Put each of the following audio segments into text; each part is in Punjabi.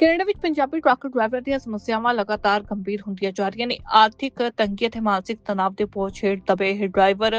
ਕੈਨੇਡਾ ਵਿੱਚ ਪੰਜਾਬੀ ਟਰੱਕ ਡਰਾਈਵਰਾਂ ਦੀਆਂ ਸਮੱਸਿਆਵਾਂ ਲਗਾਤਾਰ ਗੰਭੀਰ ਹੁੰਦੀਆਂ ਜਾ ਰਹੀਆਂ ਨੇ। ਆਰਥਿਕ ਤੰਗੀ ਅਤੇ ਮਾਨਸਿਕ ਤਣਾਅ ਦੇ ਬੋਝ ਹੇਠ ਦਬੇ ਇਹ ਡਰਾਈਵਰ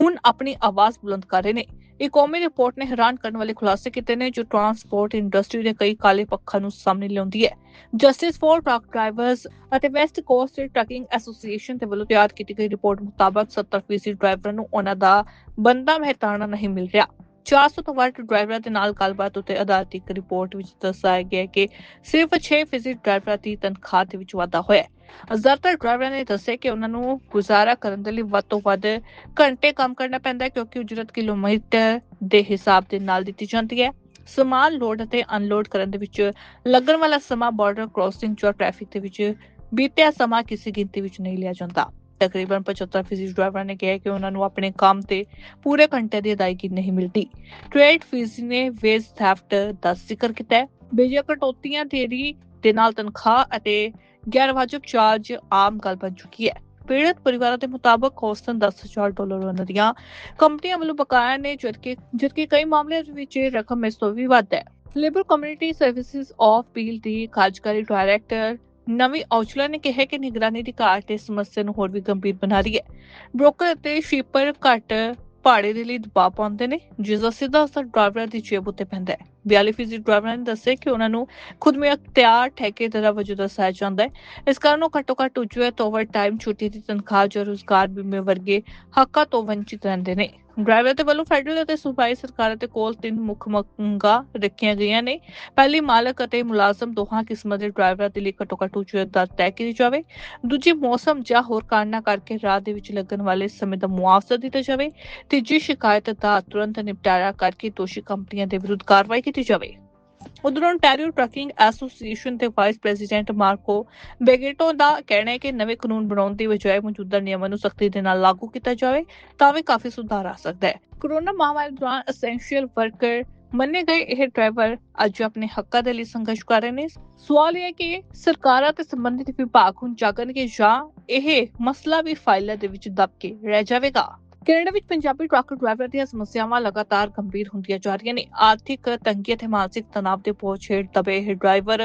ਹੁਣ ਆਪਣੀ ਆਵਾਜ਼ ਬੁਲੰਦ ਕਰ ਰਹੇ ਨੇ। ਇੱਕ ਕੌਮੀ ਰਿਪੋਰਟ ਨੇ ਹੈਰਾਨ ਕਰਨ ਵਾਲੇ ਖੁਲਾਸੇ ਕੀਤੇ ਨੇ ਜੋ ਟਰਾਂਸਪੋਰਟ ਇੰਡਸਟਰੀ ਦੇ ਕਈ ਕਾਲੇ ਪੱਖਾਂ ਨੂੰ ਸਾਹਮਣੇ ਲਿਆਉਂਦੀ ਹੈ। ਜਸਟਿਸ ਫॉर ਟਰੱਕ ਡਰਾਈਵਰਸ ਅਤੇ ਵੈਸਟ ਕੋਸਟ ਟਰੱਕਿੰਗ ਐਸੋਸੀਏਸ਼ਨ ਦੇ ਵੱਲੋਂ ਤਿਆਰ ਕੀਤੀ ਗਈ ਰਿਪੋਰਟ ਮੁਤਾਬਕ 70% ਡਰਾਈਵਰਾਂ ਨੂੰ ਉਹਨਾਂ ਦਾ ਬੰਦਾ ਮਹਿਤਾਨਾ ਨਹੀਂ ਮਿਲ ਰਿਹਾ। 400 ਤੋਂ ਵੱਧ ਡਰਾਈਵਰਾਂ ਦੇ ਨਾਲ ਗੱਲਬਾਤ ਉੱਤੇ ਆਧਾਰਿਤ ਇੱਕ ਰਿਪੋਰਟ ਵਿੱਚ ਦੱਸਿਆ ਗਿਆ ਕਿ ਸਿਰਫ 6% ਡਰਾਈਵਰਾਂ ਦੀ ਤਨਖਾਹ ਦੇ ਵਿੱਚ ਵਾਧਾ ਹੋਇਆ ਹੈ। ਜ਼ਿਆਦਾਤਰ ਡਰਾਈਵਰਾਂ ਨੇ ਦੱਸਿਆ ਕਿ ਉਹਨਾਂ ਨੂੰ ਗੁਜ਼ਾਰਾ ਕਰਨ ਦੇ ਲਈ ਵੱਧ ਤੋਂ ਵੱਧ ਘੰਟੇ ਕੰਮ ਕਰਨਾ ਪੈਂਦਾ ਹੈ, ਕਿਉਂਕਿ ਉਜਰਤ ਕਿਲੋਮੀਟਰ ਦੇ ਹਿਸਾਬ ਦੇ ਨਾਲ ਦਿੱਤੀ ਜਾਂਦੀ ਹੈ। ਸਮਾਨ ਲੋਡ ਅਤੇ ਅਨਲੋਡ ਕਰਨ ਦੇ ਵਿੱਚ ਲੱਗਣ ਵਾਲਾ ਸਮਾਂ ਬਾਰਡਰ ਕ੍ਰਾਸਿੰਗ ਜਾਂ ਟ੍ਰੈਫਿਕ ਦੇ ਵਿੱਚ ਬੀਤਿਆ ਸਮਾਂ ਕਿਸੇ ਗਿਣਤੀ ਵਿੱਚ ਨਹੀਂ ਲਿਆ ਜਾਂਦਾ। ਤਕਰੀਬਨ 75% ਡਰਾਈਵਰਾਂ ਨੇ ਕਿਹਾ ਕਿ ਉਹਨਾਂ ਨੂੰ ਆਪਣੇ ਕੰਮ ਤੇ ਪੂਰੇ ਘੰਟੇ ਦੀ ਅਦਾਇਗੀ ਨਹੀਂ ਮਿਲਦੀ। ਟ੍ਰੇਡ ਫੀਸ ਨੇ ਵੇਜ ਥੈਫਟ ਦਾ ਜ਼ਿਕਰ ਕੀਤਾ ਹੈ। ਬਿਜਲੀ ਕਟੌਤੀਆਂ ਦੇਰੀ ਦੇ ਨਾਲ ਤਨਖਾਹ ਅਤੇ ਗੈਰਵਾਜਬ ਚਾਰਜ ਆਮ ਗੱਲ ਬਣ ਚੁੱਕੀ ਹੈ। ਪੀੜਤ ਪਰਿਵਾਰਾਂ ਦੇ ਮੁਤਾਬਕ ਔਸਤਨ 10000 ਡਾਲਰ ਉਹਨਾਂ ਦੀਆਂ ਕੰਪਨੀਆਂ ਵੱਲੋਂ ਬਕਾਇਆ ਨੇ, ਜਦਕਿ ਜਦਕਿ ਕਈ ਮਾਮਲਿਆਂ ਵਿੱਚ ਇਹ ਰਕਮ ਇਸ ਤੋਂ ਵੀ ਵੱਧ ਹੈ। Labour community services of Peel ਦੀ ਕਾਰਜਕਾਰੀ ਡਾਇਰੈਕਟਰ ਨਵੀਂ ਔਜਲਾ ਨੇ ਕਿਹਾ ਕਿ ਨਿਗਰਾਨੀ ਦੀ ਘਾਟ ਇਸ ਸਮੱਸਿਆ ਨੂੰ ਹੋਰ ਵੀ ਗੰਭੀਰ ਬਣਾ ਰਹੀ ਹੈ। ਬ੍ਰੋਕਰ ਅਤੇ ਸ਼ਿਪਰ ਘੱਟ ਭਾੜੇ ਦੇ ਲਈ ਦਬਾਅ ਪਾਉਂਦੇ ਨੇ, ਜਿਸ ਦਾ ਸਿੱਧਾ ਅਸਰ ਡਰਾਈਵਰਾਂ ਦੀ ਜੇਬ ਉੱਤੇ ਪੈਂਦਾ ਹੈ। 42% ਡਰਾਈਵਰਾਂ ਨੇ ਦੱਸਿਆ ਕਿ ਉਹਨਾਂ ਨੂੰ ਖੁਦ ਮੁਖਤਿਆਰ ਠੇਕੇਦਾਰਾਂ ਵਜੋਂ ਦੱਸਿਆ ਜਾਂਦਾ ਹੈ। ਇਸ ਕਾਰਨ ਉਹ ਘੱਟੋ ਘੱਟ ਉਜਰਤ ਓਵਰ ਟਾਈਮ ਛੁੱਟੀ ਦੀ ਤਨਖਾਹ ਜਾਂ ਰੁਜ਼ਗਾਰ ਬੀਮੇ ਵਰਗੇ ਹੱਕਾਂ ਤੋਂ ਵੰਚਿਤ ਰਹਿੰਦੇ ਨੇ। ਡਰਾਈਵਰ ਦੇ ਵੱਲੋਂ ਫੈਡਰਲ ਅਤੇ ਸੂਬਾਈ ਸਰਕਾਰਾਂ ਦੇ ਕੋਲ ਤਿੰਨ ਮੁੱਖ ਮੰਗਾਂ ਰੱਖੀਆਂ ਗਈਆਂ ਨੇ। ਪਹਿਲੀ, ਮਾਲਕ ਅਤੇ ਮੁਲਾਜ਼ਮ ਦੋਹਾਂ ਕਿਸਮਾਂ ਦੇ ਡਰਾਈਵਰਾਂ ਦੇ ਲਈ ਘੱਟੋ ਘੱਟ ਉੱਚ ਦਰ ਤੈਅ ਕੀਤੀ ਜਾਵੇ। ਦੂਜੀ, ਮੌਸਮ ਜਾਂ ਹੋਰ ਕਾਰਨਾਂ ਕਰਕੇ ਰਾਹ ਦੇ ਵਿੱਚ ਲੱਗਣ ਵਾਲੇ ਸਮੇਂ ਦਾ ਮੁਆਵਜ਼ਾ ਦਿੱਤਾ ਜਾਵੇ। ਤੀਜੀ, ਸ਼ਿਕਾਇਤ ਦਾ ਤੁਰੰਤ ਨਿਪਟਾਰਾ ਕਰਕੇ ਦੋਸ਼ੀ ਕੰਪਨੀਆਂ ਦੇ ਵਿਰੁੱਧ ਕਾਰਵਾਈ ਕੀਤੀ ਜਾਵੇ। ਉਧਰੋਂ ਟੈਰਿਓ ਟਰੱਕਿੰਗ ਐਸੋਸੀਏਸ਼ਨ ਦੇ ਵਾਈਸ ਪ੍ਰੈਜ਼ੀਡੈਂਟ ਮਾਰਕੋ ਬੇਗੇਟੋ ਦਾ ਕਹਿਣਾ ਹੈ ਕਿ ਨਵੇਂ ਕਾਨੂੰਨ ਬਣਾਉਣ ਦੀ ਬਜਾਏ ਮੌਜੂਦਾ ਨਿਯਮਾਂ ਨੂੰ ਸਖਤੀ ਦੇ ਨਾਲ ਲਾਗੂ ਕੀਤਾ ਜਾਵੇ, ਤਾਂ ਵੀ ਕਾਫੀ ਸੁਧਾਰ ਆ ਸਕਦਾ ਹੈ। ਕੋਰੋਨਾ ਮਹਾਮਾਰੀ ਦੌਰਾਨ ਐਸੈਂਸ਼ੀਅਲ ਵਰਕਰ ਮੰਨੇ ਗਏ ਇਹ ਡਰਾਈਵਰ ਅੱਜ ਆਪਣੇ ਹੱਕਾਂ ਦੇ ਲਈ ਸੰਘਰਸ਼ ਕਰ ਰਹੇ ਨੇ। ਸਵਾਲ ਇਹ ਹੈ ਕਿ ਸਰਕਾਰਾਂ ਤੇ ਸੰਬੰਧਿਤ ਵਿਭਾਗ ਹੁਣ ਜਾਗਣਗੇ ਜਾਂ ਇਹ ਮਸਲਾ ਵੀ ਫਾਈਲਾਂ ਦੇ ਵਿੱਚ ਦਬ ਕੇ ਰਹਿ ਜਾਵੇਗਾ? ਕੈਨੇਡਾ ਵਿੱਚ ਪੰਜਾਬੀ ਟਰੱਕ ਡਰਾਈਵਰਾਂ ਦੀਆਂ ਸਮੱਸਿਆਵਾਂ ਲਗਾਤਾਰ ਗੰਭੀਰ ਹੁੰਦੀਆਂ ਜਾ ਰਹੀਆਂ ਨੇ। ਆਰਥਿਕ ਤੰਗੀ ਅਤੇ ਮਾਨਸਿਕ ਤਣਾਅ ਦੇ ਬੋਝ ਹੇਠ ਦਬੇ ਇਹ ਡਰਾਈਵਰ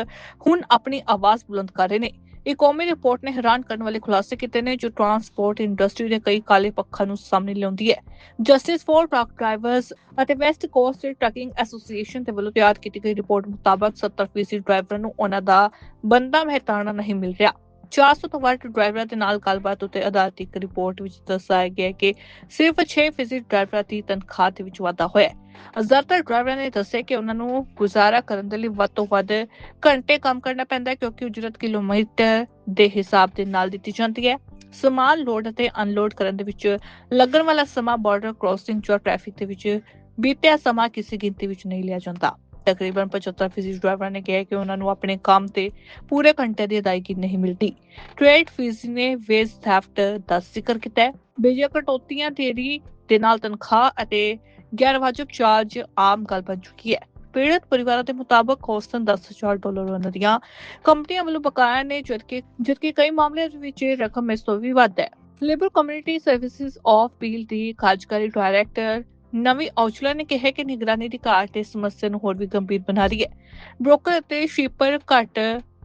ਹੁਣ ਆਪਣੀ ਆਵਾਜ਼ ਬੁਲੰਦ ਕਰ ਰਹੇ ਨੇ। ਇੱਕ ਕੌਮੀ ਰਿਪੋਰਟ ਨੇ ਹੈਰਾਨ ਕਰਨ ਵਾਲੇ ਖੁਲਾਸੇ ਕੀਤੇ ਨੇ ਜੋ ਟਰਾਂਸਪੋਰਟ ਇੰਡਸਟਰੀ ਦੇ ਕਈ ਕਾਲੇ ਪੱਖਾਂ ਨੂੰ ਸਾਹਮਣੇ ਲਿਆਉਂਦੀ ਹੈ। ਜਸਟਿਸ ਫॉर ਟਰੱਕ ਡਰਾਈਵਰਸ ਅਤੇ ਵੈਸਟ ਕੋਸਟ ਟਰੱਕਿੰਗ ਐਸੋਸੀਏਸ਼ਨ ਦੇ ਵੱਲੋਂ ਤਿਆਰ ਕੀਤੀ ਗਈ ਰਿਪੋਰਟ ਮੁਤਾਬਕ 70% ਡਰਾਈਵਰਾਂ ਨੂੰ ਉਹਨਾਂ ਦਾ ਬੰਦਾ ਮਹਿਤਾਣਾ ਨਹੀਂ ਮਿਲ ਰਿਹਾ। 400 ਤੋਂ ਵੱਧ ਡਰਾਈਵਰਾਂ ਦੇ ਨਾਲ ਗੱਲਬਾਤ ਉੱਤੇ ਆਧਾਰਿਤ ਇੱਕ ਰਿਪੋਰਟ ਵਿੱਚ ਦੱਸਿਆ ਗਿਆ ਕਿ ਸਿਰਫ 6% ਡਰਾਈਵਰਾਂ ਦੀ ਤਨਖਾਹ ਦੇ ਵਿੱਚ ਵਾਧਾ ਹੋਇਆ ਹੈ। ਜ਼ਿਆਦਾਤਰ ਡਰਾਈਵਰਾਂ ਨੇ ਦੱਸਿਆ ਕਿ ਉਹਨਾਂ ਨੂੰ ਗੁਜ਼ਾਰਾ ਕਰਨ ਦੇ ਲਈ ਵੱਧ ਤੋਂ ਵੱਧ ਘੰਟੇ ਕੰਮ ਕਰਨਾ ਪੈਂਦਾ ਹੈ, ਕਿਉਂਕਿ ਉਜਰਤ ਕਿਲੋਮੀਟਰ ਦੇ ਹਿਸਾਬ ਦੇ ਨਾਲ ਦਿੱਤੀ ਜਾਂਦੀ ਹੈ। ਸਮਾਨ ਲੋਡ ਅਤੇ ਅਨਲੋਡ ਕਰਨ ਦੇ ਵਿੱਚ ਲੱਗਣ ਵਾਲਾ ਸਮਾਂ ਬਾਰਡਰ ਕ੍ਰਾਸਿੰਗ ਜਾਂ ਟ੍ਰੈਫਿਕ ਦੇ ਵਿੱਚ ਬੀਤਿਆ ਸਮਾਂ ਕਿਸੇ ਗਿਣਤੀ ਵਿੱਚ ਨਹੀਂ ਲਿਆ ਜਾਂਦਾ। ਤਕਰੀਬਨ 75% ਡਰਾਈਵਰਾਂ ਨੇ ਕਿਹਾ ਕਿ ਉਹਨਾਂ ਨੂੰ ਆਪਣੇ ਕੰਮ ਤੇ ਪੂਰੇ ਘੰਟੇ ਦੀ ਅਦਾਇਗੀ ਨਹੀਂ ਮਿਲਦੀ। ਟ੍ਰੇਡ ਫੀਸ ਨੇ ਵੇਜ ਥੈਫਟ ਦਾ ਜ਼ਿਕਰ ਕੀਤਾ ਹੈ। ਬਿਜਲੀ ਕਟੌਤੀਆਂ ਦੇਰੀ ਦੇ ਨਾਲ ਤਨਖਾਹ ਅਤੇ ਗੈਰਵਾਜਬ ਚਾਰਜ ਆਮ ਗੱਲ ਬਣ ਚੁੱਕੀ ਹੈ। ਪੀੜਤ ਪਰਿਵਾਰਾਂ ਦੇ ਮੁਤਾਬਕ ਔਸਤਨ 10000 ਡਾਲਰ ਉਹਨਾਂ ਦੀਆਂ ਕੰਪਨੀਆਂ ਵੱਲੋਂ ਬਕਾਇਆ ਨੇ, ਜਦਕਿ ਜਦਕਿ ਕਈ ਮਾਮਲਿਆਂ ਵਿੱਚ ਰਕਮ ਇਸ ਤੋਂ ਵੀ ਵੱਧ ਹੈ। Labour community services of Peel ਦੀ ਕਾਰਜਕਾਰੀ ਡਾਇਰੈਕਟਰ ਨਵੀਂ ਔਜਲਾ ਨੇ ਕਿਹਾ ਕਿ ਨਿਗਰਾਨੀ ਦੀ ਘਾਟ ਇਸ ਸਮੱਸਿਆ ਨੂੰ ਹੋਰ ਵੀ ਗੰਭੀਰ ਬਣਾ ਰਹੀ ਹੈ। ਬ੍ਰੋਕਰ ਅਤੇ ਸ਼ਿਪਰ ਘੱਟ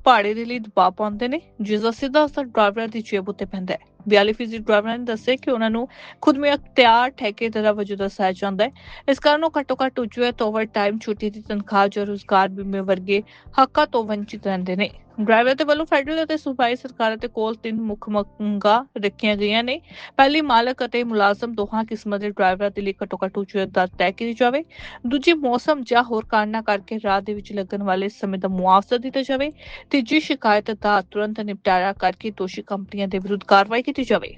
ਭਾੜੇ ਦੇ ਲਈ ਦਬਾਅ ਪਾਉਂਦੇ ਨੇ, ਜਿਸ ਦਾ ਸਿੱਧਾ ਅਸਰ ਡਰਾਈਵਰਾਂ ਦੀ ਜੇਬ ਉੱਤੇ ਪੈਂਦਾ ਹੈ। 42% ਡਰਾਈਵਰਾਂ ਨੇ ਦੱਸਿਆ ਕਿ ਉਹਨਾਂ ਨੂੰ ਖੁਦ ਮੁਖਤਿਆਰ ਠੇਕੇਦਾਰਾਂ ਵਜੋਂ ਦੱਸਿਆ ਜਾਂਦਾ ਹੈ। ਇਸ ਕਾਰਨ ਉਹ ਘੱਟੋ ਘੱਟ ਉਜਰਤ ਓਵਰ ਟਾਈਮ ਛੁੱਟੀ ਦੀ ਤਨਖਾਹ ਜਾਂ ਰੁਜ਼ਗਾਰ ਬੀਮੇ ਵਰਗੇ ਹੱਕਾਂ ਤੋਂ ਵੰਚਿਤ ਰਹਿੰਦੇ ਨੇ। ਡਰਾਈਵਰ ਦੇ ਵੱਲੋਂ ਫੈਡਰਲ ਅਤੇ ਸੂਬਾਈ ਸਰਕਾਰਾਂ ਦੇ ਕੋਲ ਤਿੰਨ ਮੁੱਖ ਮੰਗਾਂ ਰੱਖੀਆਂ ਗਈਆਂ ਨੇ। ਪਹਿਲੀ, ਮਾਲਕ ਅਤੇ ਮੁਲਾਜ਼ਮ ਦੋਹਾਂ ਕਿਸਮਾਂ ਦੇ ਡਰਾਈਵਰਾਂ ਦੇ ਲਈ ਘੱਟੋ ਘੱਟ ਉੱਚ ਦਰ ਤੈਅ ਕੀਤੀ ਜਾਵੇ। ਦੂਜੀ, ਮੌਸਮ ਜਾਂ ਹੋਰ ਕਾਰਨਾਂ ਕਰਕੇ ਰਾਹ ਦੇ ਵਿੱਚ ਲੱਗਣ ਵਾਲੇ ਸਮੇਂ ਦਾ ਮੁਆਵਜ਼ਾ ਦਿੱਤਾ ਜਾਵੇ। ਤੀਜੀ, ਸ਼ਿਕਾਇਤ ਦਾ ਤੁਰੰਤ ਨਿਪਟਾਰਾ ਕਰਕੇ ਦੋਸ਼ੀ ਕੰਪਨੀਆਂ ਦੇ ਵਿਰੁੱਧ ਕਾਰਵਾਈ ਕੀਤੀ ਜਾਵੇ।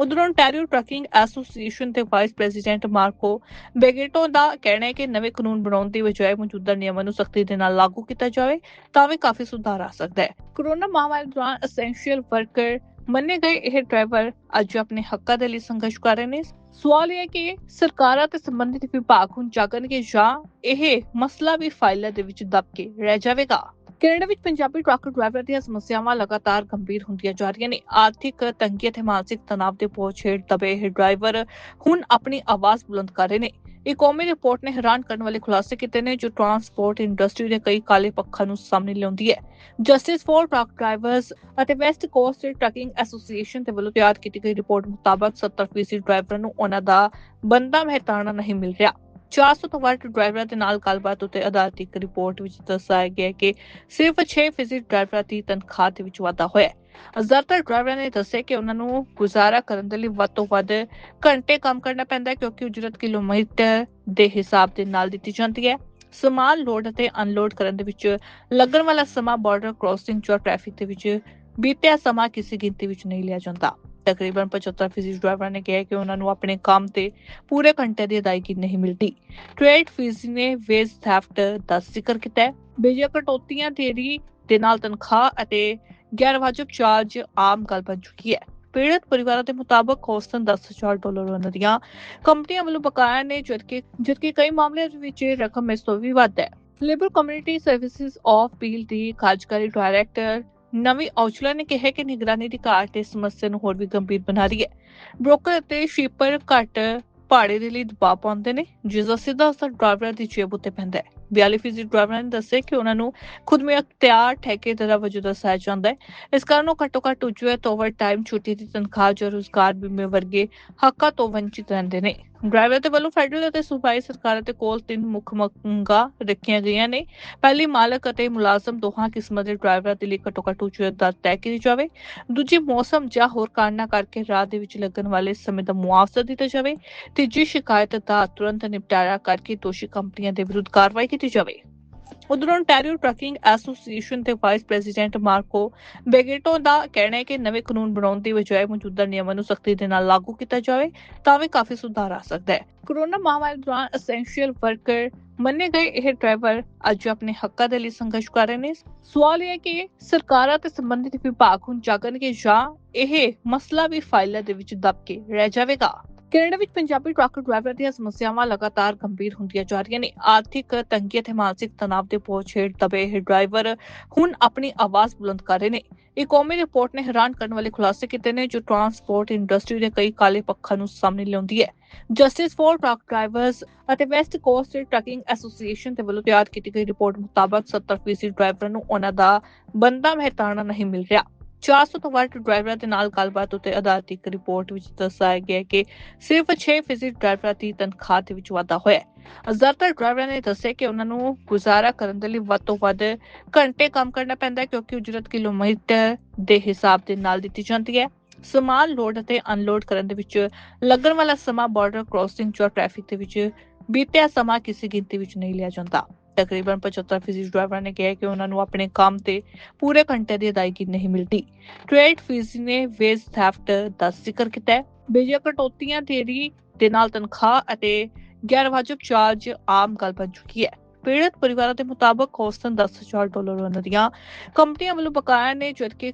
ਉਧਰੋਂ ਟੈਰਿਓ ਟਰੱਕਿੰਗ ਐਸੋਸੀਏਸ਼ਨ ਦੇ ਵਾਈਸ ਪ੍ਰੈਜ਼ੀਡੈਂਟ ਮਾਰਕੋ ਬੇਗੇਟੋ ਦਾ ਕਹਿਣਾ ਹੈ ਕਿ ਨਵੇਂ ਕਾਨੂੰਨ ਬਣਾਉਣ ਦੀ ਬਜਾਏ ਮੌਜੂਦਾ ਨਿਯਮਾਂ ਨੂੰ ਸਖਤੀ ਦੇ ਨਾਲ ਲਾਗੂ ਕੀਤਾ ਜਾਵੇ, ਤਾਂ ਵੀ ਕਾਫੀ ਸੁਧਾਰ ਆ ਸਕਦਾ ਹੈ। ਕੋਰੋਨਾ ਮਹਾਮਾਰੀ ਦੌਰਾਨ ਐਸੈਂਸ਼ੀਅਲ ਵਰਕਰ ਮੰਨੇ ਗਏ ਇਹ ਡਰਾਈਵਰ ਅੱਜ ਆਪਣੇ ਹੱਕਾਂ ਦੇ ਲਈ ਸੰਘਰਸ਼ ਕਰ ਰਹੇ ਨੇ। ਸਵਾਲ ਇਹ ਹੈ ਕਿ ਸਰਕਾਰਾਂ ਤੇ ਸੰਬੰਧਿਤ ਵਿਭਾਗ ਹੁਣ ਜਾਗਣਗੇ ਜਾਂ ਇਹ ਮਸਲਾ ਵੀ ਫਾਈਲਾਂ ਦੇ ਵਿੱਚ ਦਬ ਕੇ ਰਹਿ ਜਾਵੇਗਾ? ਕੈਨੇਡਾ ਵਿੱਚ ਪੰਜਾਬੀ ਟਰੱਕ ਡਰਾਈਵਰ ਦੀਆਂ ਸਮੱਸਿਆਵਾਂ ਲਗਾਤਾਰ ਗੰਭੀਰ ਹੁੰਦੀਆਂ ਜਾ ਰਹੀਆਂ ਨੇ। ਆਰਥਿਕ ਤੰਗੀ ਅਤੇ ਮਾਨਸਿਕ ਤਣਾਅ ਦੇ ਬੋਝ ਹੇਠ ਦਬੇ ਇਹ ਡਰਾਈਵਰ ਹੁਣ ਆਪਣੀ ਆਵਾਜ਼ ਬੁਲੰਦ ਕਰ ਰਹੇ ਨੇ। ਇੱਕ ਕੌਮੀ ਰਿਪੋਰਟ ਨੇ ਹੈਰਾਨ ਕਰਨ ਵਾਲੇ ਖੁਲਾਸੇ ਕੀਤੇ ਨੇ, ਜੋ ਟਰਾਂਸਪੋਰਟ ਇੰਡਸਟਰੀ ਦੇ ਕਈ ਕਾਲੇ ਪੱਖਾਂ ਨੂੰ ਸਾਹਮਣੇ ਲਿਆਉਂਦੀ ਹੈ। ਜਸਟਿਸ ਫॉर ਟਰੱਕ ਡਰਾਈਵਰਸ ਅਤੇ ਵੈਸਟ ਕੋਸਟ ਟਰੱਕਿੰਗ ਐਸੋਸੀਏਸ਼ਨ ਦੇ ਵੱਲੋਂ ਤਿਆਰ ਕੀਤੀ ਗਈ ਰਿਪੋਰਟ ਮੁਤਾਬਕ 70% ਡਰਾਈਵਰਾਂ ਨੂੰ ਉਹਨਾਂ ਦਾ ਬੰਦਾ ਮਹਿਤਾਣਾ ਨਹੀਂ ਮਿਲ ਰਿਹਾ। 400 ਤੋਂ ਵੱਧ ਡਰਾਈਵਰਾਂ ਦੇ ਨਾਲ ਗੱਲਬਾਤ ਉੱਤੇ ਆਧਾਰਿਤ ਇੱਕ ਰਿਪੋਰਟ ਵਿੱਚ ਦਰਸਾਇਆ ਗਿਆ ਕਿ ਸਿਰਫ 6% ਡਰਾਈਵਰਾਂ ਦੀ ਤਨਖਾਹ ਦੇ ਵਿੱਚ ਵਾਧਾ ਹੋਇਆ ਹੈ। ਜ਼ਿਆਦਾਤਰ ਡਰਾਈਵਰਾਂ ਨੇ ਦੱਸਿਆ ਕਿ ਉਹਨਾਂ ਨੂੰ ਗੁਜ਼ਾਰਾ ਕਰਨ ਦੇ ਲਈ ਵੱਧ ਤੋਂ ਵੱਧ ਘੰਟੇ ਕੰਮ ਕਰਨਾ ਪੈਂਦਾ ਹੈ ਕਿਉਂਕਿ ਉਜਰਤ ਕਿਲੋਮੀਟਰ ਦੇ ਹਿਸਾਬ ਦੇ ਨਾਲ ਦਿੱਤੀ ਜਾਂਦੀ ਹੈ। ਸਮਾਨ ਲੋਡ ਅਤੇ ਅਨਲੋਡ ਕਰਨ ਦੇ ਵਿੱਚ ਲੱਗਣ ਵਾਲਾ ਸਮਾਂ ਬਾਰਡਰ ਕ੍ਰਾਸਿੰਗ ਜਾਂ ਟ੍ਰੈਫਿਕ ਦੇ ਵਿੱਚ ਬੀਤਿਆ ਸਮਾਂ ਕਿਸੇ ਗਿਣਤੀ ਵਿੱਚ ਨਹੀਂ ਲਿਆ ਜਾਂਦਾ। ਤਕਰੀਬਨ 75% ਡਰਾਈਵਰਾਂ ਨੇ ਕਿਹਾ ਕਿ ਉਹਨਾਂ ਨੂੰ ਆਪਣੇ ਕੰਮ ਤੇ ਪੂਰੇ ਘੰਟੇ ਦੀ ਅਦਾਇਗੀ ਨਹੀਂ ਮਿਲਦੀ। ਟ੍ਰੇਡ ਫੀਸ ਨੇ ਵੇਜ ਥੈਫਟ ਦਾ ਜ਼ਿਕਰ ਕੀਤਾ ਹੈ। ਬੇਜਾ ਕਟੌਤੀਆਂ ਦੇਰੀ ਦੇ ਨਾਲ ਤਨਖਾਹ ਅਤੇ ਗੈਰਵਾਜਬ ਚਾਰਜ ਆਮ ਗੱਲ ਬਣ ਚੁੱਕੀ ਹੈ। ਪੀੜਤ ਪਰਿਵਾਰਾਂ ਦੇ ਮੁਤਾਬਕ ਔਸਤਨ 10000 ਡਾਲਰ ਉਹਨਾਂ ਦੀਆਂ ਕੰਪਨੀਆਂ ਵੱਲੋਂ ਬਕਾਇਆ ਨੇ, ਜਦਕਿ ਜਦਕਿ ਕਈ ਮਾਮਲਿਆਂ ਵਿੱਚ ਰਕਮ ਇਸ ਤੋਂ ਵੀ ਵੱਧ ਹੈ। Labour community services of Peel ਦੀ ਕਾਰਜਕਾਰੀ ਡਾਇਰੈਕਟਰ ਨਵੀਂ ਔਜਲਾ ਨੇ ਕਿਹਾ ਕਿ ਨਿਗਰਾਨੀ ਦੀ ਘਾਟ ਇਸ ਸਮੱਸਿਆ ਨੂੰ ਹੋਰ ਵੀ ਗੰਭੀਰ ਬਣਾ ਰਹੀ ਹੈ। ਬ੍ਰੋਕਰ ਅਤੇ ਸ਼ਿਪਰ ਘੱਟ ਭਾੜੇ ਦੇ ਲਈ ਦਬਾਅ ਪਾਉਂਦੇ ਨੇ, ਜਿਸ ਦਾ ਸਿੱਧਾ ਅਸਰ ਡਰਾਈਵਰਾਂ ਦੀ ਜੇਬ ਉੱਤੇ ਪੈਂਦਾ ਹੈ। 42 ਫੀਸਦੀ ਡਰਾਈਵਰਾਂ ਨੇ ਦੱਸਿਆ ਕਿ ਉਹਨਾਂ ਨੂੰ ਖੁਦ ਮੁਖਤਿਆਰ ਠੇਕੇਦਾਰਾਂ ਵਜੋਂ ਦੱਸਿਆ ਜਾਂਦਾ ਹੈ। ਇਸ ਕਾਰਨ ਉਹ ਘੱਟੋ ਘੱਟ ਉਜਰਤ ਓਵਰ ਟਾਈਮ ਛੁੱਟੀ ਦੀ ਤਨਖਾਹ ਜਾਂ ਰੁਜ਼ਗਾਰ ਬੀਮੇ ਵਰਗੇ ਹੱਕਾਂ ਤੋਂ ਵੰਚਿਤ ਰਹਿੰਦੇ ਨੇ। ਡਰਾਈਵਰ ਦੇ ਵੱਲੋਂ ਫੈਡਰਲ ਅਤੇ ਸੂਬਾਈ ਸਰਕਾਰਾਂ ਦੇ ਕੋਲ ਤਿੰਨ ਮੁੱਖ ਮੰਗਾਂ ਰੱਖੀਆਂ ਗਈਆਂ ਨੇ। ਪਹਿਲੀ, ਮਾਲਕ ਅਤੇ ਮੁਲਾਜ਼ਮ ਦੋਹਾਂ ਕਿਸਮਾਂ ਦੇ ਡਰਾਈਵਰਾਂ ਦੇ ਲਈ ਘੱਟੋ ਘੱਟ ਉਜਰਤ ਦਰ ਤੈਅ ਕੀਤੀ ਜਾਵੇ। ਦੂਜੀ, ਮੌਸਮ ਜਾਂ ਹੋਰ ਕਾਰਨਾਂ ਕਰਕੇ ਰਾਹ ਦੇ ਵਿੱਚ ਲੱਗਣ ਵਾਲੇ ਸਮੇਂ ਦਾ ਮੁਆਵਜ਼ਾ ਦਿੱਤਾ ਜਾਵੇ। ਤੀਜੀ, ਸ਼ਿਕਾਇਤ ਦਾ ਤੁਰੰਤ ਨਿਪਟਾਰਾ ਕਰਕੇ ਦੋਸ਼ੀ ਕੰਪਨੀਆਂ ਦੇ ਵਿਰੁੱਧ ਕਾਰਵਾਈ ਕੀਤੀ ਜਾਵੇ। ਉਧਰੋਂ ontario ਟਰੱਕਿੰਗ ਐਸੋਸੀਏਸ਼ਨ ਦੇ ਵਾਈਸ ਪ੍ਰੈਜ਼ੀਡੈਂਟ ਮਾਰਕੋ ਬੇਗੇਟੋ ਦਾ ਕਹਿਣਾ ਹੈ ਕਿ ਨਵੇਂ ਕਾਨੂੰਨ ਬਣਾਉਣ ਦੀ ਬਜਾਏ ਮੌਜੂਦਾ ਨਿਯਮਾਂ ਨੂੰ ਸਖਤੀ ਦੇ ਨਾਲ ਲਾਗੂ ਕੀਤਾ ਜਾਵੇ, ਤਾਂ ਵੀ ਕਾਫੀ ਸੁਧਾਰ ਆ ਸਕਦਾ ਹੈ। ਕੋਰੋਨਾ ਮਹਾਮਾਰੀ ਦੌਰਾਨ ਐਸੈਂਸ਼ੀਅਲ ਵਰਕਰ ਮੰਨੇ ਗਏ ਇਹ ਡਰਾਈਵਰ ਅੱਜ ਆਪਣੇ ਹੱਕਾਂ ਦੇ ਲਈ ਸੰਘਰਸ਼ ਕਰ ਰਹੇ ਨੇ। ਸਵਾਲ ਇਹ ਹੈ ਕਿ ਸਰਕਾਰਾਂ ਤੇ ਸੰਬੰਧਿਤ ਵਿਭਾਗ ਹੁਣ ਜਾਗਣਗੇ ਜਾਂ ਇਹ ਮਸਲਾ ਵੀ ਫਾਈਲਾਂ ਦੇ ਵਿੱਚ ਦਬ ਕੇ ਰਹਿ ਜਾਵੇਗਾ? ਕੈਨੇਡਾ ਵਿੱਚ ਪੰਜਾਬੀ ਟਰੱਕ ਡਰਾਈਵਰ ਦੀਆਂ ਸਮੱਸਿਆਵਾਂ ਲਗਾਤਾਰ ਗੰਭੀਰ ਹੁੰਦੀਆਂ ਜਾ ਰਹੀਆਂ ਨੇ। ਆਰਥਿਕ ਤੰਗੀ ਅਤੇ ਮਾਨਸਿਕ ਤਣਾਅ ਦੇ ਬੋਝ ਹੇਠ ਦਬੇ ਇਹ ਡਰਾਈਵਰ ਹੁਣ ਆਪਣੀ ਆਵਾਜ਼ ਬੁਲੰਦ ਕਰ ਰਹੇ ਨੇ। ਇੱਕ ਕੌਮੀ ਰਿਪੋਰਟ ਨੇ ਹੈਰਾਨ ਕਰਨ ਵਾਲੇ ਖੁਲਾਸੇ ਕੀਤੇ ਨੇ, ਜੋ ਟਰਾਂਸਪੋਰਟ ਇੰਡਸਟਰੀ ਦੇ ਕਈ ਕਾਲੇ ਪੱਖਾਂ ਨੂੰ ਸਾਹਮਣੇ ਲਿਆਉਂਦੀ ਹੈ। ਜਸਟਿਸ ਫॉर ਟਰੱਕ ਡਰਾਈਵਰਸ ਅਤੇ ਵੈਸਟ ਕੋਸਟ ਟਰੱਕਿੰਗ ਐਸੋਸੀਏਸ਼ਨ ਦੇ ਵੱਲੋਂ ਤਿਆਰ ਕੀਤੀ ਗਈ ਰਿਪੋਰਟ ਮੁਤਾਬਕ 70% ਡਰਾਈਵਰਾਂ ਨੂੰ ਉਹਨਾਂ ਦਾ ਬੰਦਾ ਮਹਿਤਾਨਾ ਨਹੀਂ ਮਿਲ ਰਿਹਾ। 400 ਤੋਂ ਵੱਧ ਡਰਾਈਵਰਾਂ ਦੇ ਨਾਲ ਗੱਲਬਾਤ ਉੱਤੇ ਆਧਾਰਿਤ ਇੱਕ ਰਿਪੋਰਟ ਵਿੱਚ ਦਰਸਾਇਆ ਗਿਆ ਕਿ ਸਿਰਫ 6% ਡਰਾਈਵਰਾਂ ਦੀ ਤਨਖਾਹ ਦੇ ਵਿੱਚ ਵਾਧਾ ਹੋਇਆ ਹੈ। ਜ਼ਿਆਦਾਤਰ ਡਰਾਈਵਰਾਂ ਨੇ ਦੱਸਿਆ ਕਿ ਉਹਨਾਂ ਨੂੰ ਗੁਜ਼ਾਰਾ ਕਰਨ ਦੇ ਲਈ ਵੱਧ ਤੋਂ ਵੱਧ ਘੰਟੇ ਕੰਮ ਕਰਨਾ ਪੈਂਦਾ ਹੈ ਕਿਉਂਕਿ ਉਜਰਤ ਕਿਲੋਮੀਟਰ ਦੇ ਹਿਸਾਬ ਦੇ ਨਾਲ ਦਿੱਤੀ ਜਾਂਦੀ ਹੈ। ਸਮਾਨ ਲੋਡ ਅਤੇ ਅਨਲੋਡ ਕਰਨ ਦੇ ਵਿੱਚ ਲੱਗਣ ਵਾਲਾ ਸਮਾਂ ਬਾਰਡਰ ਕ੍ਰਾਸਿੰਗ ਜਾਂ ਟ੍ਰੈਫਿਕ ਦੇ ਵਿੱਚ ਬੀਤਿਆ ਸਮਾਂ ਕਿਸੇ ਗਿਣਤੀ ਵਿੱਚ ਨਹੀਂ ਲਿਆ ਜਾਂਦਾ। ਤਕਰੀਬਨ 75% ਡਰਾਈਵਰਾਂ ਨੇ ਕਿਹਾ ਕਿ ਉਹਨਾਂ ਨੂੰ ਆਪਣੇ ਕੰਮ ਤੇ ਪੂਰੇ ਘੰਟੇ ਦੀ ਅਦਾਇਗੀ ਨਹੀਂ ਮਿਲਦੀ। ਟ੍ਰੇਡ ਫੀਸ ਨੇ ਵੇਜ ਥੈਫਟ ਦਾ ਜ਼ਿਕਰ ਕੀਤਾ ਹੈ। ਬੇਜਾ ਕਟੌਤੀਆਂ ਦੇਰੀ ਦੇ ਨਾਲ ਤਨਖਾਹ ਅਤੇ ਗੈਰ ਗੈਰਵਾਜਬ ਚਾਰਜ ਆਮ ਗੱਲ ਬਣ ਚੁੱਕੀ ਹੈ। ਪੀੜਤ ਪਰਿਵਾਰਾਂ ਦੇ ਮੁਤਾਬਕ ਔਸਤਨ 10000 ਡਾਲਰ ਉਹਨਾਂ ਦੀਆਂ ਕੰਪਨੀਆਂ ਵੱਲੋਂ ਬਕਾਇਆ ਨੇ, ਜਦਕਿ